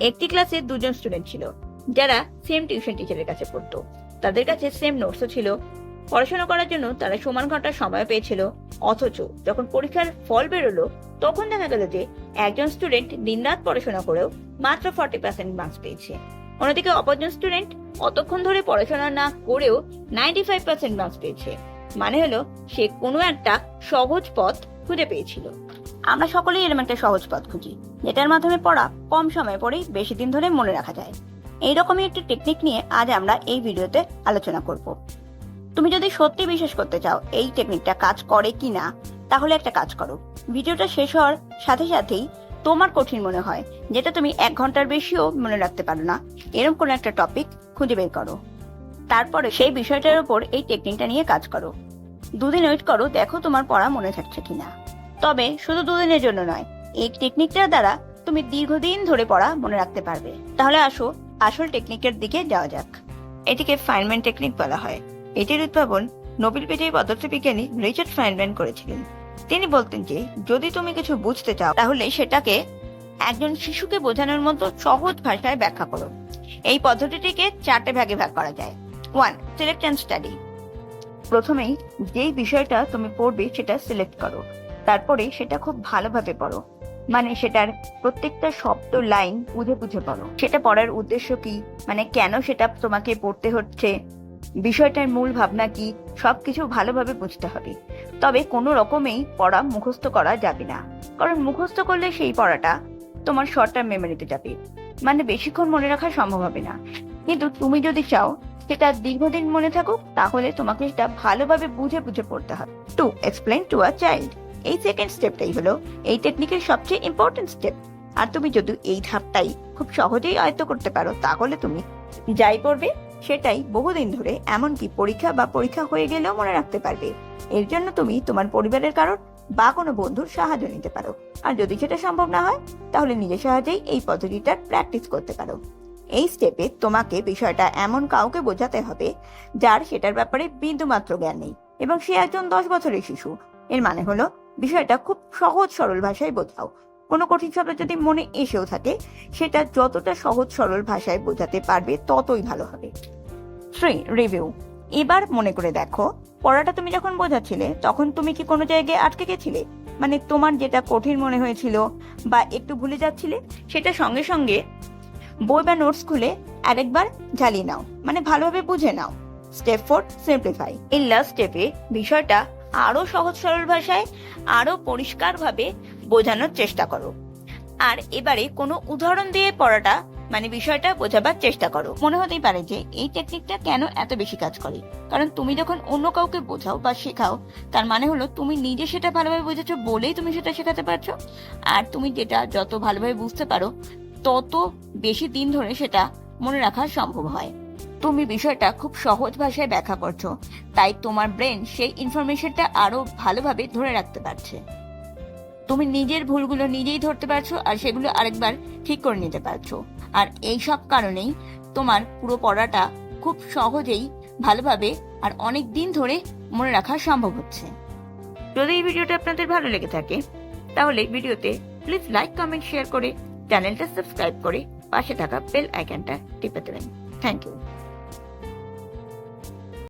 একটি ক্লাসে দুজন স্টুডেন্ট ছিল, যারা সেম টিউশন টিচারের কাছে পড়তো। তাদের কাছে সেম নোটসও ছিল। পড়াশোনা করার জন্য তারা সমান ঘণ্টার সময় পেয়েছিল। অথচ যখন পরীক্ষার ফল বেরোলো, তখন দেখা গেল যে একজন স্টুডেন্ট দিনরাত পড়াশোনা করেও মাত্র ফর্টি পার্সেন্ট মার্কস পেয়েছে। অন্যদিকে অপরজন স্টুডেন্ট অতক্ষণ ধরে পড়াশোনা না করেও নাইনটি ফাইভ পার্সেন্ট মার্কস পেয়েছে। মানে হলো সে কোনো একটা সহজ পথ খুঁজে পেয়েছিল। আমরা সকলেই এরকম একটা সহজ পথ খুঁজি, যেটার মাধ্যমে পড়া কম সময় পড়েই বেশি দিন ধরে মনে রাখা যায়। এইরকমই একটি টেকনিক নিয়ে আজ আমরা এই ভিডিওতে আলোচনা করব। তুমি যদি সত্যি বিশ্বাস করতে চাও এই টেকনিকটা কাজ করে কি না তাহলে একটা কাজ করো। ভিডিওটা শেষ হওয়ার সাথে সাথেই তোমার কঠিন মনে হয়, যেটা তুমি এক ঘণ্টার বেশিও মনে রাখতে পারো না। এরকম কোনো একটা টপিক খুঁজে বের করো। তারপরে সেই বিষয়টার উপর এই টেকনিকটা নিয়ে কাজ করো। দুদিন ওয়েট করো, দেখো তোমার পড়া মনে থাকছে কিনা। তবে শুধু দুদিনের জন্য নয়, এই টেকনিকটার দ্বারা তুমি দীর্ঘদিন ধরে পড়া মনে রাখতে পারবে। তাহলে আসো, আসল টেকনিকের দিকে যাওয়া যাক। এটিকে ফাইনম্যান টেকনিক বলা হয়। এটির উদ্ভাবন নোবেল বিজয়ী পদার্থবিজ্ঞানী রিচার্ড ফাইনম্যান করেছিলেন। তিনি বলতেন যে, যদি তুমি কিছু বুঝতে চাও, তাহলে সেটাকে একজন শিশুকে বোঝানোর মতো সহজ ভাষায় ব্যাখ্যা করো। এই পদ্ধতিটিকে চারটে ভাগে ভাগ করা যায়। ওয়ান সিলেক্ট অ্যান্ড স্টাডি প্রথমেই যেই বিষয়টা তুমি পড়বে, সেটা সিলেক্ট করো। তারপরে সেটা খুব ভালোভাবে পড়ো। মানে সেটার প্রত্যেকটা শব্দ লাইন বুঝে বুঝে পড়ো। সেটা পড়ার উদ্দেশ্য কি? মানে কেন সেটা তোমাকে পড়তে হচ্ছে? বিষয়টার মূল ভাবনা কি? সবকিছু ভালোভাবে বুঝতে হবে। তবে কোনো রকমেই পড়া মুখস্থ করা যাবে না। কারণ মুখস্থ করলে সেই পড়াটা তোমার শর্ট টার্ম মেমোরিতে যাবে। মানে বেশিক্ষণ মনে রাখা সম্ভব হবে না। কিন্তু তুমি যদি চাও সেটা দীর্ঘদিন মনে থাকুক, তাহলে তোমাকে সেটা ভালোভাবে বুঝে বুঝে পড়তে হবে। To explain to a child এই সেকেন্ড স্টেপটাই হলো এই টেকনিকের সবচেয়ে ইম্পর্টেন্ট স্টেপ আর তুমি যদি এই ধাপটাই খুব সহজেই আয়ত্ত করতে পারো, তাহলে তুমি যাই পড়বে সেটাই বহুদিন ধরে এমনকি পরীক্ষা বা পরীক্ষা হয়ে গেলেও মনে রাখতে পারবে। এর জন্য তুমি তোমার পরিবারের কারোর বা কোনো বন্ধুর সাহায্য নিতে পারো। আর যদি সেটা সম্ভব না হয়, তাহলে নিজের সাহায্যেই এই পদ্ধতিটার প্র্যাকটিস করতে পারো। এই স্টেপে তোমাকে বিষয়টা এমন কাউকে বোঝাতে হবে যার সেটার ব্যাপারে বিন্দুমাত্র জ্ঞান নেই। এবং সে একজন দশ বছরের শিশু এর মানে হলো, বিষয়টা খুব সহজ সরল ভাষায় বোঝাও। কোনো কঠিন শব্দ যদি মনে এসেও থাকে, সেটা যতটা সহজ সরল ভাষায় বোঝাতে পারবে ততই ভালো হবে। Three, review. এবার মনে করে দেখো, পড়াটা তুমি যখন বোঝাচ্ছিলে, তখন তুমি কি কোনো জায়গায় আটকে গেছিলে? মানে তোমার যেটা কঠিন মনে হয়েছিল বা একটু ভুলে যাচ্ছিলে, সেটা সঙ্গে সঙ্গে বই বা নোটস খুলে আরেকবার ঝালিয়ে নাও। মানে ভালোভাবে বুঝে নাও। Step four, simplify. এই লাস্ট স্টেপে বিষয়টা আরও সহজ সরল ভাষায়, আরও পরিষ্কারভাবে বোঝানোর চেষ্টা করো। আর এবারে কোনো উদাহরণ দিয়ে পড়াটা মানে বিষয়টা বোঝাবার চেষ্টা করো। মনে হতেই পারে যে এই টেকনিকটা কেন এত বেশি কাজ করে? কারণ তুমি যখন অন্য কাউকে বোঝাও বা শেখাও, তার মানে হলো তুমি নিজে সেটা ভালোভাবে বুঝেছ বলেই তুমি সেটা শেখাতে পারছ। আর তুমি যেটা যত ভালোভাবে বুঝতে পারো, তত বেশি দিন ধরে সেটা মনে রাখা সম্ভব হয়। তুমি বিষয়টা খুব সহজ ভাষায় ব্যাখ্যা করছ, তাই তোমার ব্রেন সেই ইনফরমেশনটা আরও ভালোভাবে ধরে রাখতে পারছে। তুমি নিজের ভুলগুলো নিজেই ধরতে পারছ আর সেগুলো আরেকবার ঠিক করে নিতে পারছ। আর এই সব কারণেই তোমার পুরো পড়াটা খুব সহজেই ভালোভাবে আর অনেক দিন ধরে মনে রাখা সম্ভব হচ্ছে। যদি এই ভিডিওটা আপনাদের ভালো লেগে থাকে, তাহলে ভিডিওতে প্লিজ লাইক কমেন্ট শেয়ার করে চ্যানেলটা সাবস্ক্রাইব করে পাশে থাকা বেল আইকনটা টিপে দেবেন। Thank you